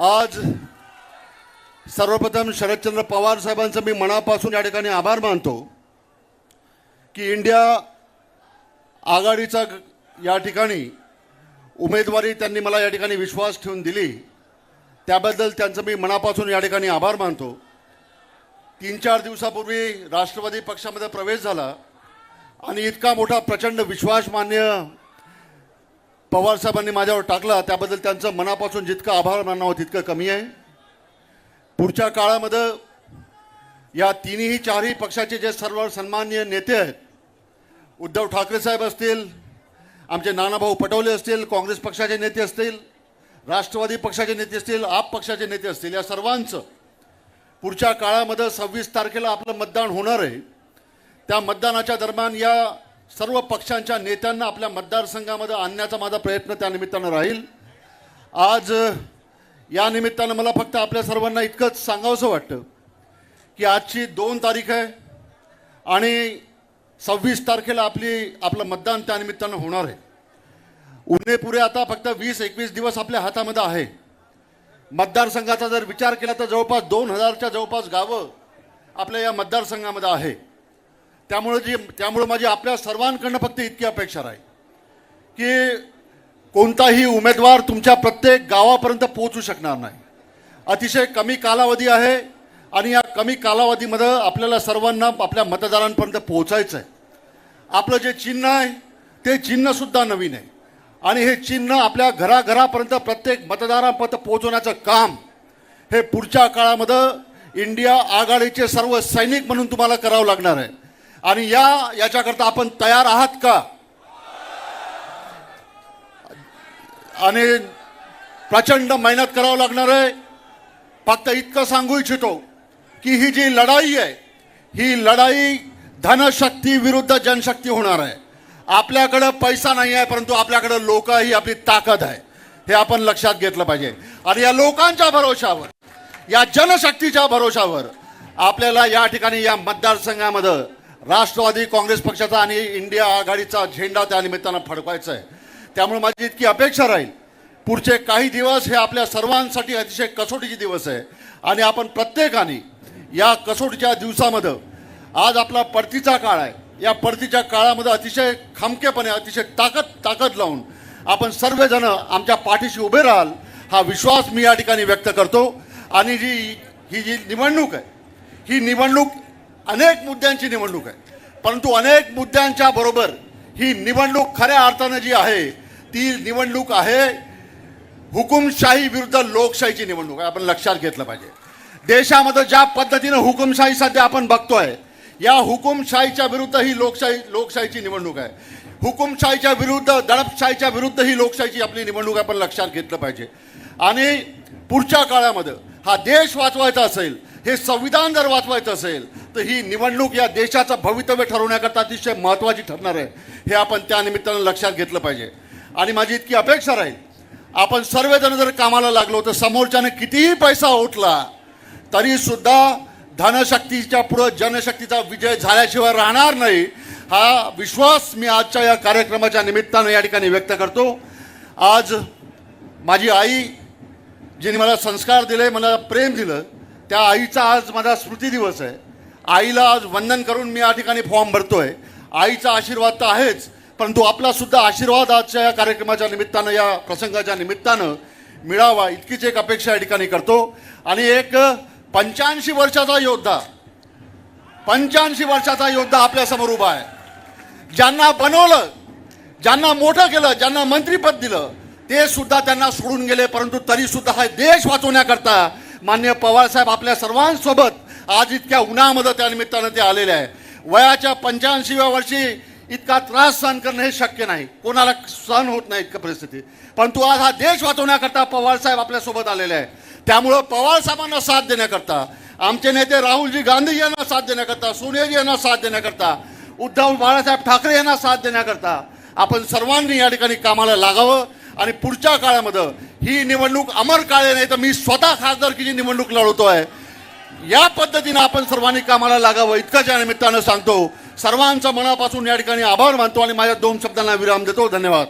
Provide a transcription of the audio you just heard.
आज सर्वप्रथम शरदचंद्र पवार साहेबांचं मी मनापासून या ठिकाणी आभार मानतो की इंडिया आघाडीचा या ठिकाणी उमेदवारी त्यांनी मला या ठिकाणी विश्वास ठेवून दिली. त्याबद्दल त्यांचं मी मनापासून या ठिकाणी आभार मानतो. तीन चार दिवसापूर्वी राष्ट्रवादी पक्षामध्ये प्रवेश झाला आणि इतका मोठा प्रचंड विश्वास मान्य पवार साहेबांनी माझ्यावर टाकला त्याबद्दल त्यांचं मनापासून जितकं आभार मानावं हो तितकं कमी आहे. पुढच्या काळामध्ये या तिन्ही चारही पक्षाचे जे सर्व सन्माननीय नेते आहेत उद्धव ठाकरे साहेब असतील आमचे नानाभाऊ पटोले असतील काँग्रेस पक्षाचे नेते असतील राष्ट्रवादी पक्षाचे नेते असतील आप पक्षाचे नेते असतील या सर्वांचं पुढच्या काळामध्ये सव्वीस तारखेला आपलं मतदान होणार आहे. त्या मतदानाच्या दरम्यान या सर्व पक्षांच्या नेत्यांना आपल्या मतदारसंघामध्ये आणण्याचा माझा प्रयत्न त्या निमित्तानं राहील. आज या निमित्तानं मला फक्त आपल्या सर्वांना इतकंच सांगावंसं वाटतं की आजची दोन तारीख आहे आणि सव्वीस तारखेला आपली आपलं मतदान त्यानिमित्तानं होणार आहे. उरणे आता फक्त वीस एकवीस दिवस आपल्या हातामध्ये आहे. मतदारसंघाचा जर विचार केला तर जवळपास दोन हजारच्या जवळपास गावं आपल्या या मतदारसंघामध्ये आहे. त्यामुळं जी त्यामुळं माझी आपल्या सर्वांकडनं फक्त इतकी अपेक्षा राहील. की कोणताही उमेदवार तुमच्या प्रत्येक गावापर्यंत पोहोचू शकणार नाही. अतिशय कमी कालावधी आहे आणि या कमी कालावधीमध्ये आपल्याला सर्वांना आपल्या मतदारांपर्यंत पोहोचायचं आहे आपलं जे चिन्ह आहे ते चिन्हसुद्धा नवीन आहे. आणि हे चिन्ह आपल्या घराघरापर्यंत प्रत्येक मतदारापर्यंत पोहोचवण्याचं काम हे पुढच्या काळामध्ये इंडिया आघाडीचे सर्व सैनिक म्हणून तुम्हाला करावं लागणार आहे. आणि या याच्याकरता आपण तयार आहात का? आणि प्रचंड मेहनत करावं लागणार आहे. फक्त इतकं सांगू इच्छितो की ही जी लढाई आहे ही लढाई धनशक्ती विरुद्ध जनशक्ती होणार आहे. आपल्याकडं पैसा नाही आहे परंतु आपल्याकडं लोक ही आपली ताकद आहे. हे आपण लक्षात घेतलं पाहिजे. आणि या लोकांच्या भरोशावर या जनशक्तीच्या भरोशावर आपल्याला या ठिकाणी या मतदारसंघामध्ये राष्ट्रवादी काँग्रेस पक्षाचा आणि इंडिया आघाडीचा झेंडा त्या निमित्तानं फडकवायचा आहे. त्यामुळे माझी इतकी अपेक्षा राहील. पुढचे काही दिवस हे आपल्या सर्वांसाठी अतिशय कसोटीचे दिवस आहे. आणि आपण प्रत्येकाने या कसोटीच्या दिवसामध्ये आज आपला परतीचा काळ आहे. या परतीच्या काळामध्ये अतिशय खमकेपणे अतिशय ताकद ताकद लावून आपण सर्वजण आमच्या पाठीशी उभे राहाल हा विश्वास मी या ठिकाणी व्यक्त करतो. आणि जी ही जी निवडणूक आहे ही निवडणूक अनेक मुद्द्यांची निवडणूक आहे. परंतु अनेक मुद्द्यांच्या बरोबर ही निवडणूक खऱ्या अर्थानं जी आहे ती निवडणूक आहे हुकुमशाही विरुद्ध लोकशाहीची निवडणूक आहे. आपण लक्षात घेतलं पाहिजे. देशामध्ये ज्या पद्धतीनं हुकुमशाही सध्या आपण बघतोय या हुकुमशाहीच्या विरुद्ध ही लोकशाही लोकशाहीची निवडणूक आहे. हुकुमशाहीच्या विरुद्ध दडपशाहीच्या विरुद्ध ही लोकशाहीची आपली निवडणूक आपण लक्षात घेतलं पाहिजे. आणि पुढच्या काळामध्ये हा देश वाचवायचा असेल हे संविधान जर वाचवायचं असेल तर ही निवडणूक या देशाचं भवितव्य ठरवण्याकरता अतिशय महत्त्वाची ठरणार आहे. हे आपण त्यानिमित्तानं लक्षात घेतलं पाहिजे. आणि माझी इतकी अपेक्षा राहील आपण सर्वजण जर कामाला लागलो तर समोरच्याने कितीही पैसा उठला तरीसुद्धा धनशक्तीच्या पुढं जनशक्तीचा विजय झाल्याशिवाय राहणार नाही हा विश्वास मी आजच्या या कार्यक्रमाच्या निमित्तानं या ठिकाणी व्यक्त करतो. आज माझी आई जिने मला संस्कार दिले मला प्रेम दिलं त्या आईचा आज माझा स्मृती दिवस आहे. आईला आज वंदन करून मी या ठिकाणी फॉर्म भरतोय. आईचा आशीर्वाद तर आहेच परंतु आपला सुद्धा आशीर्वाद आजच्या या कार्यक्रमाच्या निमित्तानं या प्रसंगाच्या निमित्तानं मिळावा इतकीच एक अपेक्षा या ठिकाणी करतो. आणि एक पंच्याऐंशी वर्षाचा योद्धा पंच्याऐंशी वर्षाचा योद्धा आपल्यासमोर उभा आहे. ज्यांना बनवलं ज्यांना मोठं केलं ज्यांना मंत्रीपद दिलं ते सुद्धा त्यांना सोडून गेले परंतु तरी सुद्धा हा देश वाचवण्याकरता मान्य पवारसाहेब आपल्या सर्वांसोबत आज इतक्या उन्हामध्ये त्या निमित्तानं ते आलेले आहे. वयाच्या पंच्याऐंशीव्या वर्षी इतका त्रास सहन करणं हे शक्य नाही. कोणाला सहन होत नाही इतकं परिस्थिती. परंतु आज हा देश वाचवण्याकरता पवारसाहेब आपल्यासोबत आलेले आहे. त्यामुळं पवारसाहेबांना साथ देण्याकरता आमचे नेते राहुलजी गांधी यांना साथ देण्याकरता सोनियाजी यांना साथ देण्याकरता उद्धव बाळासाहेब ठाकरे यांना साथ देण्याकरता आपण सर्वांनी या ठिकाणी कामाला लागावं आणि पुढच्या काळामध्ये ही निवडणूक अमर काळे नाही तर मी स्वतः खासदारकीची निवडणूक लढवतोय. या पद्धतीनं आपण सर्वांनी कामाला लागावं इतकंच या निमित्तानं सांगतो. सर्वांचा मनापासून या ठिकाणी आभार मानतो आणि माझ्या दोन शब्दांना विराम देतो. धन्यवाद.